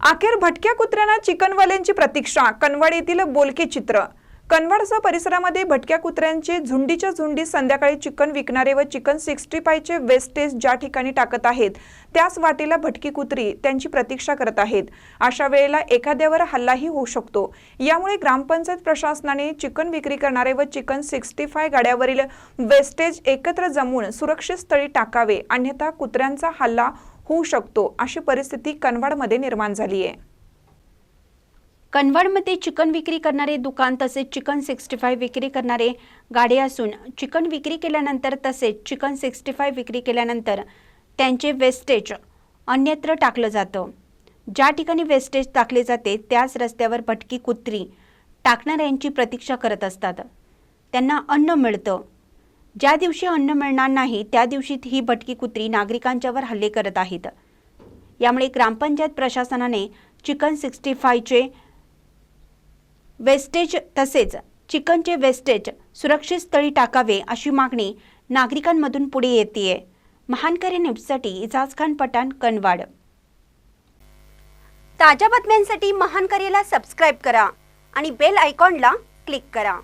अखेर भटक्या कुत्र्यांना चिकनवाल्यांची प्रतीक्षा. कनवड येथील बोलके चित्र. कनवडसह परिसरामध्ये भटक्या कुत्र्यांचे झुंडीच्या झुंडी संध्याकाळी चिकन विकणारे व चिकन सिक्स्टी फायचे वेस्टेज ज्या ठिकाणी टाकत आहेत त्याच वाटेला भटकी कुत्री त्यांची प्रतीक्षा करत आहेत. अशा वेळेला एखाद्यावर हल्लाही होऊ शकतो. यामुळे ग्रामपंचायत प्रशासनाने चिकन विक्री करणारे व चिकन सिक्स्टी फाय गाड्यावरील वेस्टेज एकत्र जमून सुरक्षित स्थळी टाकावे अन्यथा कुत्र्यांचा हल्ला होऊ शकतो अशी परिस्थिती कनवाडमध्ये निर्माण झाली आहे. कनवाडमध्ये चिकन विक्री करणारे दुकान तसेच चिकन सिक्स्टी फाय विक्री करणारे गाडे असून चिकन विक्री केल्यानंतर तसेच चिकन सिक्स्टी फाय विक्री केल्यानंतर त्यांचे वेस्टेज अन्यत्र टाकलं जातं. ज्या ठिकाणी वेस्टेज टाकले जाते त्याच रस्त्यावर भटकी कुत्री टाकणाऱ्यांची प्रतीक्षा करत असतात. त्यांना अन्न मिळतं. ज्या दिवशी अन्न मिळणार नाही त्या दिवशी ही भटकी कुत्री नागरिकांच्यावर हल्ले करत आहेत. यामुळे ग्रामपंचायत प्रशासनाने चिकन सिक्स्टी फायचे वेस्टेज तसेच चिकनचे वेस्टेज सुरक्षित स्थळी टाकावे अशी मागणी नागरिकांमधून पुढे येते महानकरी न्यूजसाठी इजाज खान पठाण कनवाड ताज्या बातम्यांसाठी महानकरीला सबस्क्राईब करा आणि बेल आयकॉनला क्लिक करा.